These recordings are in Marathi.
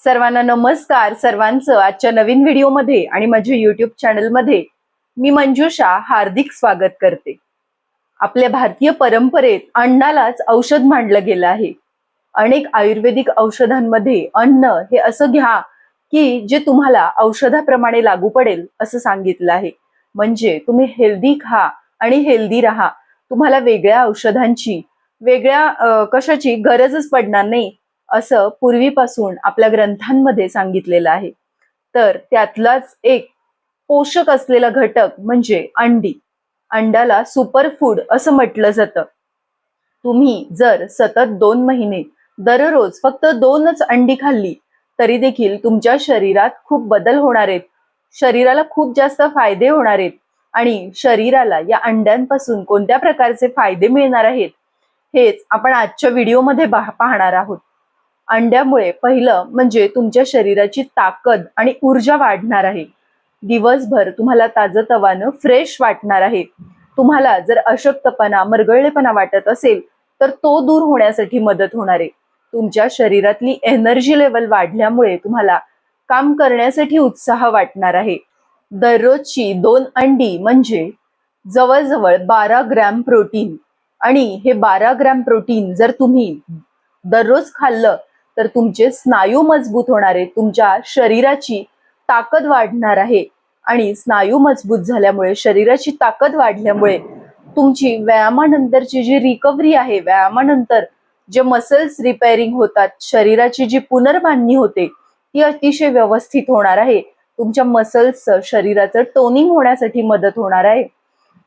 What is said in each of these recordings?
सर्वांना नमस्कार. सर्वांचं आजच्या नवीन व्हिडिओमध्ये आणि माझ्या युट्यूब चॅनलमध्ये मी मंजुषा हार्दिक स्वागत करते. आपल्या भारतीय परंपरेत अन्नालाच औषध मांडलं गेलं आहे. अनेक आयुर्वेदिक औषधांमध्ये अन्न हे असं घ्या की जे तुम्हाला औषधाप्रमाणे लागू पडेल असं सांगितलं आहे. म्हणजे तुम्ही हेल्दी खा आणि हेल्दी राहा. तुम्हाला वेगळ्या औषधांची वेगळ्या कशाची गरजच पडणार नाही. असं पूर्वीपासून आपल्या ग्रंथांमध्ये सांगितलेलं आहे. तर त्यातलाच एक पोषक असलेला घटक म्हणजे अंडी. अंड्याला सुपर फूड असं म्हटलं जातं. तुम्ही जर सतत दोन महिने दररोज फक्त दोनच अंडी खाल्ली तरी देखील तुमच्या शरीरात खूप बदल होणार आहेत. शरीराला खूप जास्त फायदे होणार आहेत आणि शरीराला या अंड्यांपासून कोणत्या प्रकारचे फायदे मिळणार आहेत हेच आपण आजच्या व्हिडिओमध्ये पाहणार आहोत. अंड्यामुळे पहिलं म्हणजे तुमच्या शरीराची ताकद आणि ऊर्जा वाढणार आहे. दिवसभर तुम्हाला ताजतवानं फ्रेश वाटणार आहे. तुम्हाला जर अशक्तपणा मरगळलेपणा वाटत असेल तर तो दूर होण्यासाठी मदत होणार आहे. तुमच्या शरीरातली एनर्जी लेवल वाढल्यामुळे तुम्हाला काम करण्यासाठी उत्साह वाटणार आहे. दररोजची दोन अंडी म्हणजे जवळजवळ बारा ग्रॅम प्रोटीन आणि हे बारा ग्रॅम प्रोटीन जर तुम्ही दररोज खाल्लं तर तुमचे स्नायू मजबूत होणार आहे तुमच्या शरीराची ताकद वाढणार आहे. आणि स्नायू मजबूत झाल्यामुळे शरीराची ताकद वाढल्यामुळे तुमची व्यायामानंतरची जी रिकव्हरी आहे व्यायामानंतर जे मसल्स रिपेअरिंग होतात शरीराची जी पुनर्बांधणी होते ती अतिशय व्यवस्थित होणार आहे. तुमच्या मसल्सचं शरीराचं टोनिंग होण्यासाठी मदत होणार आहे.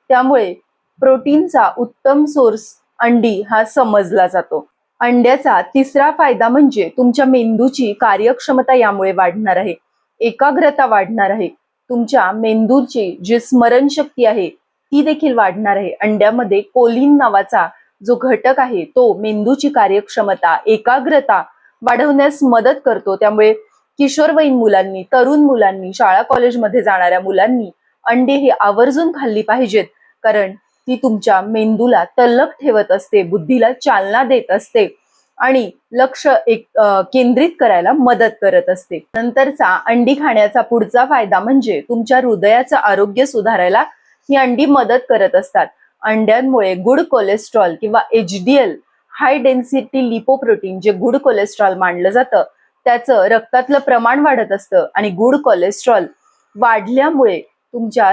त्यामुळे प्रोटीनचा उत्तम सोर्स अंडी हा समजला जातो. अंड्याचा तिसरा फायदा म्हणजे तुमच्या मेंदूची कार्यक्षमता यामुळे वाढणार आहे. एकाग्रता वाढणार आहे. तुमच्या मेंदूची जी स्मरणशक्ती आहे ती देखील वाढणार आहे. अंड्यामध्ये कोलिन नावाचा जो घटक आहे तो मेंदूची कार्यक्षमता एकाग्रता वाढवण्यास मदत करतो. त्यामुळे किशोरवयीन मुलांनी तरुण मुलांनी शाळा कॉलेजमध्ये जाणाऱ्या मुलांनी अंडे हे आवर्जून खाल्ली पाहिजेत. कारण ती तुमच्या मेंदूला तल्लक ठेवत असते बुद्धीला चालना देत असते आणि लक्ष एक केंद्रित करायला मदत करत असते. नंतरचा अंडी खाण्याचा पुढचा फायदा म्हणजे तुमच्या हृदयाचं आरोग्य सुधारायला ही अंडी मदत करत असतात. अंड्यांमुळे गुड कोलेस्ट्रॉल किंवा H D L high density lipoprotein जे गुड कोलेस्ट्रॉल मानलं जातं त्याचं रक्तातलं प्रमाण वाढत असतं आणि गुड कोलेस्ट्रॉल वाढल्यामुळे तुमच्या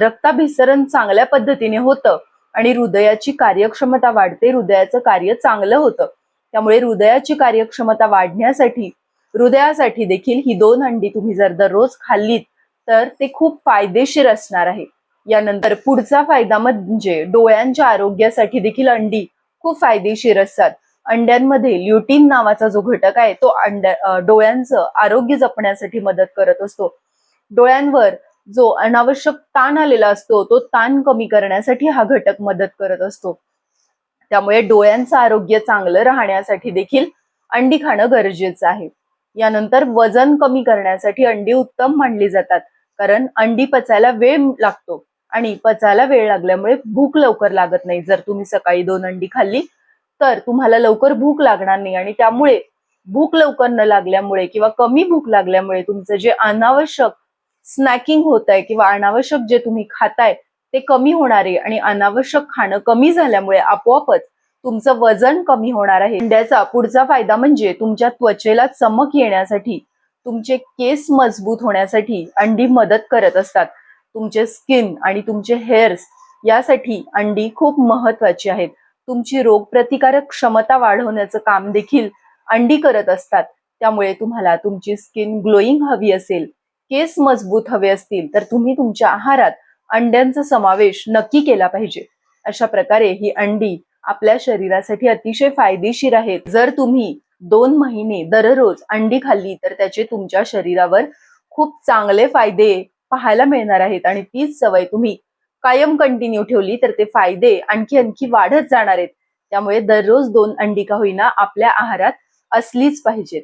रक्ताभिसरण चांगल्या पद्धतीने होतं आणि हृदयाची कार्यक्षमता वाढते हृदयाचं कार्य चांगलं होतं. त्यामुळे हृदयाची कार्यक्षमता वाढण्यासाठी हृदयासाठी देखील ही दोन अंडी तुम्ही जर दररोज खाल्लीत तर ते खूप फायदेशीर असणार आहे. यानंतर पुढचा फायदा म्हणजे डोळ्यांच्या आरोग्यासाठी देखील अंडी खूप फायदेशीर असतात. अंड्यांमध्ये ल्युटीन नावाचा जो घटक आहे तो अंड्या डोळ्यांचं आरोग्य जपण्यासाठी मदत करत असतो. डोळ्यांवर जो अनावश्यक ताण आलेला असतो तो ताण कमी करण्यासाठी हा घटक मदत करत असतो. त्यामुळे डोळ्यांचं आरोग्य चांगलं राहण्यासाठी देखील अंडी खाणं गरजेचं आहे. यानंतर वजन कमी करण्यासाठी अंडी उत्तम मानली जातात कारण अंडी पचायला वेळ लागतो आणि पचायला वेळ लागल्यामुळे भूक लवकर लागत नाही. जर तुम्ही सकाळी दोन अंडी खाल्ली तर तुम्हाला लवकर भूक लागणार नाही आणि त्यामुळे भूक लवकर न लागल्यामुळे किंवा कमी भूक लागल्यामुळे तुमचं जे अनावश्यक स्नॅकिंग होत आहे किंवा अनावश्यक जे तुम्ही खाताय ते कमी होणार आहे आणि अनावश्यक खाणं कमी झाल्यामुळे आपोआपच तुमचं वजन कमी होणार आहे. अंड्याचा पुढचा फायदा म्हणजे तुमच्या त्वचेला चमक येण्यासाठी तुमचे केस मजबूत होण्यासाठी अंडी मदत करत असतात. तुमचे स्किन आणि तुमचे हेअर्स यासाठी अंडी खूप महत्वाची आहेत. तुमची रोगप्रतिकारक क्षमता वाढवण्याचं काम देखील अंडी करत असतात. त्यामुळे तुम्हाला तुमची स्किन ग्लोईंग हवी असेल. केस मजबूत हवे असतील तर तुम्ही तुमच्या आहारात अंड्यांचा समावेश नक्की केला पाहिजे. अशा प्रकारे ही अंडी आपल्या शरीरासाठी अतिशय फायदेशीर आहेत. जर तुम्ही दोन महिने दररोज अंडी खाल्ली तर त्याचे तुमच्या शरीरावर खूप चांगले फायदे पाहायला मिळणार आहेत आणि तीच सवय तुम्ही कायम कंटिन्यू ठेवली तर ते फायदे आणखी आणखी वाढत जाणार आहेत. त्यामुळे दररोज दोन अंडी का होईना आपल्या आहारात असलीच पाहिजेत.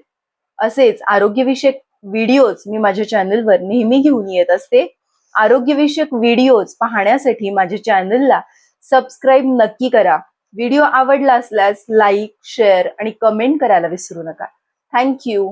असेच आरोग्यविषयक व्हिडिओज मी माझ्या चॅनलवर नेहमी घेऊन येत असते. आरोग्यविषयक व्हिडिओज पाहण्यासाठी माझ्या चॅनलला सबस्क्राईब नक्की करा. व्हिडिओ आवडला असल्यास लाईक शेअर आणि कमेंट करायला विसरू नका. थँक्यू